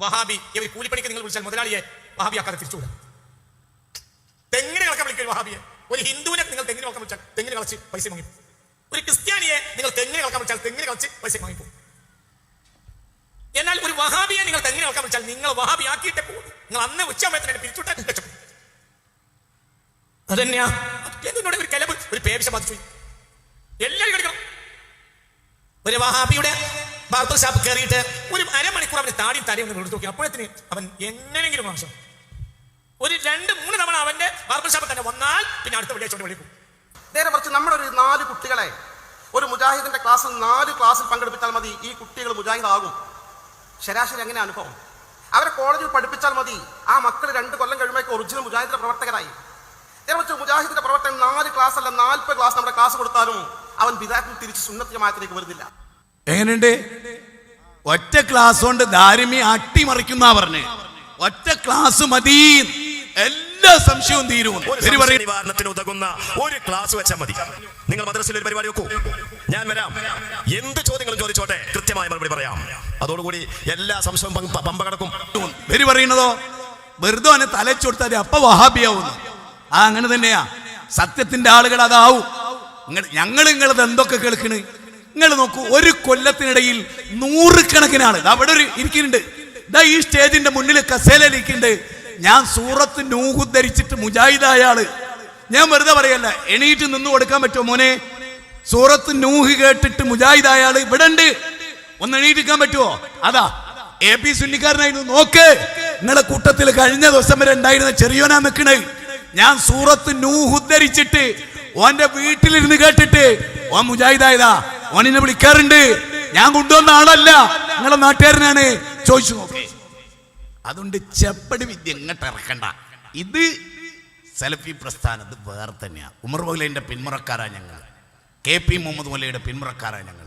വഹാബി ഈ കൂലിപ്പണിക്ക് നിങ്ങൾ വിളിച്ചാൽ മുതലാളിയെ വഹാബി ആക്കാതെ തിരിച്ചുവിടാം. തെങ്ങിനെ കളക്കാൻ വിളിക്കുക വഹാബിയെ. ഒരു ഹിന്ദുവിനെ നിങ്ങൾ തെങ്ങിനെ കളക്കാൻ വിളിച്ചാൽ തെങ്ങിനെ കളച്ച് പൈസ വാങ്ങി ഒരു ക്രിസ്ത്യാനിയെ നിങ്ങൾ തെങ്ങിനെ കളക്കാൻ വിളിച്ചാൽ തെങ്ങിനെ കളച്ച് പൈസ വാങ്ങിപ്പോ എന്നാൽ ഒരു വഹാബിയെ നിങ്ങൾ തെങ്ങിനെ കളക്കാൻ വിളിച്ചാൽ നിങ്ങൾ വഹാബി ആക്കിയിട്ടേ പോകും. നിങ്ങൾ അന്ന് ഉച്ചമയത്തിന് പിരിച്ചുവിട്ടാൽ രക്ഷപ്പെടും. അതന്നെയാ? എന്നോട് ഒരു കലബ് ഒരു പേവിശ ബാധിച്ചു. എല്ലാവരും എടുക്കണം ഒരു വഹാബിയുടെ ബാർബർ ഷാപ്പ് കയറിയിട്ട് ഒരു അരമണിക്കൂർ അവന് താടിയും തലയും ഒന്ന് എടുത്തു നോക്കി. അപ്പോഴത്തിന് അവൻ എങ്ങനെയെങ്കിലും മോശം. ഒരു രണ്ട് മൂന്ന് തവണ അവന്റെ ബാർബർ ഷാപ്പ് തന്നെ വന്നാൽ പിന്നെ അടുത്ത വെള്ളിയാഴ്ച വിളിക്കും. നേരെ മറിച്ച് നമ്മളൊരു നാല് കുട്ടികളെ ഒരു മുജാഹിദിന്റെ ക്ലാസ്സിൽ നാല് ക്ലാസ്സിൽ പങ്കെടുപ്പിച്ചാൽ മതി ഈ കുട്ടികൾ മുജാഹിദാകും. ശരാശരി അങ്ങനെ അനുഭവം? അവരെ കോളേജിൽ പഠിപ്പിച്ചാൽ മതി. ആ മക്കൾ രണ്ട് കൊല്ലം കഴിയുമ്പോഴേക്ക് ഒറിജിനൽ മുജാഹിദിന്റെ പ്രവർത്തകരായി. നേരെ മറിച്ച് മുജാഹിദിന്റെ പ്രവർത്തകൻ നാല് ക്ലാസ് അല്ല നാൽപ്പത് ക്ലാസ് നമ്മുടെ ക്ലാസ് കൊടുത്താലും അവൻ വിദാത്തിൽ തിരിച്ച് സുന്നത്ത് മാറ്റത്തിലേക്ക് വരുന്നില്ല. എങ്ങനെയുണ്ട്? ഒറ്റ ക്ലാസ് കൊണ്ട് ദാരിമി അട്ടിമറിക്കുന്ന പറഞ്ഞ്. ഒറ്റ ക്ലാസ് മതി. എല്ലാ സംശയവും തീരും. നിവാരണത്തിന് ഉതകുന്ന ഒരു ക്ലാസ് വെച്ചാൽ മതി. നിങ്ങൾ മദ്രസയിൽ ഒരു പരിപാടി വെക്കൂ. ഞാൻ വരാം. എന്ത് ചോദ്യങ്ങളും ചോദിച്ചോട്ടെ. കൃത്യമായ മറുപടി പറയാം. അതോടുകൂടി എല്ലാ സംശയവും പമ്പ കടക്കും. പേര് പറയുന്നതോ വെറുതെ അവനെ തലച്ചൊടുത്താൽ അപ്പൊ വഹാബിയാവുന്നു ആ അങ്ങനെ തന്നെയാ. സത്യത്തിന്റെ ആളുകൾ അതാവും ഞങ്ങൾ നിങ്ങളത് എന്തൊക്കെ കേൾക്കണ്? നിങ്ങൾ നോക്കൂ ഒരു കൊല്ലത്തിനിടയിൽ നൂറുകണക്കിനാണ് അവിടെ ഒരു ഇരിക്കുന്നുണ്ട്. ഇതാ ഈ സ്റ്റേജിന്റെ മുന്നിൽ കസേലയിൽ ഇരിക്കുന്നുണ്ട്. ഞാൻ സൂറത്ത് നൂഹു ധരിച്ചിട്ട് മുജാഹിദായ ആൾ. ഞാൻ വെറുതെ പറയല്ല എണീറ്റ് നിന്ന് കൊടുക്കാൻ പറ്റുമോ മോനെ? സൂറത്ത് നൂഹ് കേട്ടിട്ട് മുജാഹിദായ ആൾ ഇവിടെ ഉണ്ട്. ഒന്ന് എണീറ്റിക്കാൻ പറ്റുമോ? അതാ എ പി സുന്നിക്കാരനായിരുന്നു. നോക്ക് നിങ്ങളെ കൂട്ടത്തിൽ കഴിഞ്ഞ ദിവസം വരെ ഉണ്ടായിരുന്ന ചെറിയോനാ നിൽക്കണേ ഞാൻ സൂറത്ത് നൂഹ് ഉദ്ധരിച്ചിട്ട് ഓന്റെ വീട്ടിലിരുന്ന് കേട്ടിട്ട് ഓൻ മുജാഹിദായതാ. ഓനിനെ വിളിക്കാറുണ്ട്. ഞാൻ കൊണ്ടുവന്ന ആളല്ല. നിങ്ങളെ നാട്ടുകാരനാണ്. ചോദിച്ചു നോക്കേ. അതുകൊണ്ട് ചെപ്പടി വിദ്യ എങ്ങോട്ട് ഇറക്കണ്ട. ഇത് സെൽഫി പ്രസ്ഥാനത്ത് വേറെ തന്നെയാണ് ഉമർ മൗലയുടെ പിന്മുറക്കാരാ ഞങ്ങൾ കെ പി മുഹമ്മദ് മൗലയുടെ പിന്മുറക്കാരാ ഞങ്ങൾ